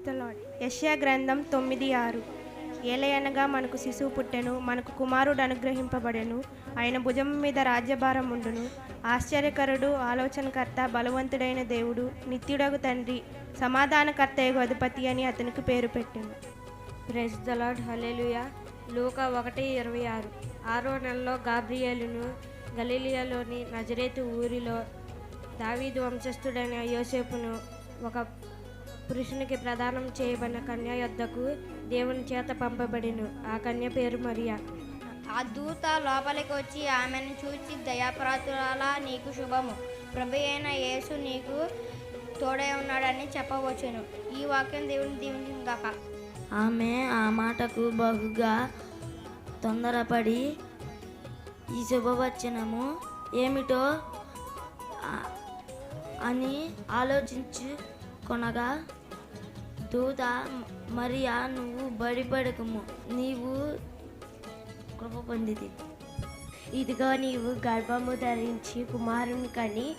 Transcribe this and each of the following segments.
Lord యష్యా గ్రంథం తొమ్మిది ఆరు. ఏలయనగా మనకు శిశువు పుట్టెను మనకు కుమారుడు అనుగ్రహింపబడెను ఆయన భుజం మీద రాజ్యభారం ఉండును. ఆశ్చర్యకరుడు ఆలోచనకర్త బలవంతుడైన దేవుడు నిత్యుడగు తండ్రి సమాధానకర్త యగు అధిపతి అని అతనికి పేరు పెట్టాను. Press the lord. హలేలుయా లూక ఒకటి ఇరవై ఆరు. ఆరో నెలలో గాబ్రియేలును గలీలియాలోని నజరేతు ఊరిలో దావీదు వంశస్థుడైన యోసేపును ఒక పురుషునికి ప్రదానం చేయబడిన కన్య యొద్దకు దేవుని చేత పంపబడిను. ఆ కన్య పేరు మరియా. ఆ దూత లోపలికి వచ్చి ఆమెను చూచి దయాప్రాతురాలా నీకు శుభము. ప్రభు అయిన యేసు నీకు తోడై ఉన్నాడని చెప్పవచ్చును. ఈ వాక్యం దేవుని దీవించిందాక ఆమె ఆ మాటకు బహుగా తొందరపడి ఈ శుభవచనము ఏమిటో అని ఆలోచించు కొనగా దూత మరియా నువ్వు బడిపడకము. నీవు కృప పొందిది ఇదిగో నీవు గర్భము ధరించి కుమారుని కని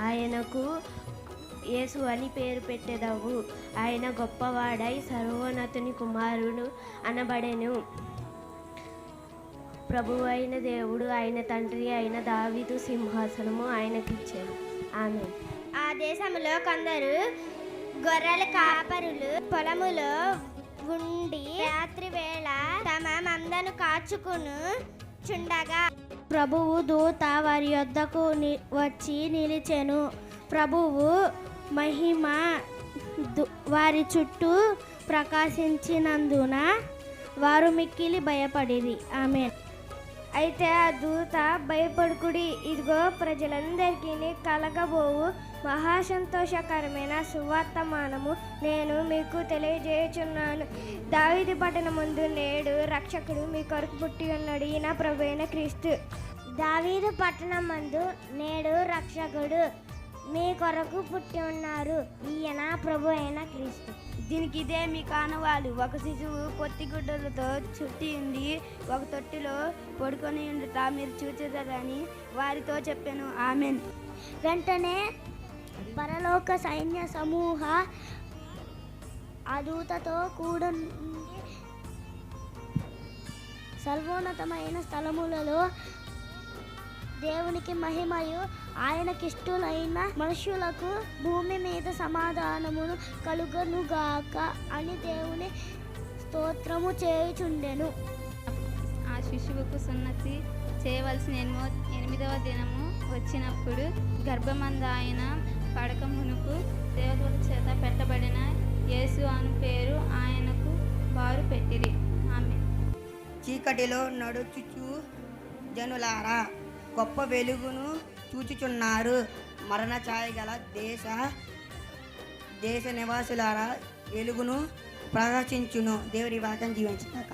ఆయనకు యేసు అని పేరు పెట్టెదవు. ఆయన గొప్పవాడై సర్వోన్నతుని కుమారుడు అనబడెను. ప్రభువైన దేవుడు ఆయన తండ్రి అయిన దావిదు సింహాసనము ఆయనకిచ్చాను ఆమె దేశంలో కొందరు గొర్రెల కాపరులు పొలములో ఉండి రాత్రి వేళ తమ మందను కాచుకును చుండగా. ప్రభువు దూత వారి యొద్దకు ని- వచ్చి నిలిచెను. ప్రభువు మహిమ దు- వారి చుట్టూ ప్రకాశించినందున వారు మిక్కిలి భయపడిరి. ఆమె అయితే ఆ దూత భయపడుకుడి ఇదిగో ప్రజలందరికీ కలగబోవు. మహాసంతోషకరమైన సువర్తమానము నేను మీకు తెలియజేయుచున్నాను. దావిది పట్టణ ముందు నేడు రక్షకుడు మీ కొరకు పుట్టి ఉన్నాడు. ఈయన ప్రభు క్రీస్తు. దావీదు పట్టణం మందు నేడు రక్షకుడు. మీ కొరకు పుట్టి ఉన్నారు. ఈయన ప్రభు అయిన క్రీస్తు. దీనికి ఇదే మీ కానవాలు. ఒక శిశువు కొత్తి గుడ్డలతో చుట్టి ఉండి ఒక తొట్టిలో పడుకొని ఉండుట మీరు చూచేదారని వారితో చెప్పాను. ఆమెన్. వెంటనే పరలోక సైన్య సమూహ ఆ దూతతో కూడా సర్వోన్నతమైన స్థలములలో దేవునికి మహిమయు. ఆయనకిష్టులైన మనుషులకు భూమి మీద సమాధానమును కలుగనుగాక అని దేవుని స్తోత్రము చేయుచుండెను. ఆ శిశువుకు సున్నతి చేయవలసిన ఎనిమో ఎనిమిదవ దినము వచ్చినప్పుడు గర్భమంద ఆయన పడక మునుపు దేవతల చేత పెట్టబడిన యేసు అను పేరు ఆయనకు వారు పెట్టిరి. ఆమె చీకటిలో నడుచుచు జనులారా. గొప్ప వెలుగును చూచుచున్నారు. మరణ ఛాయ గల దేశ దేశ నివాసులారా వెలుగును ప్రదర్శించును. దేవుడి వాక్యం జీవించాక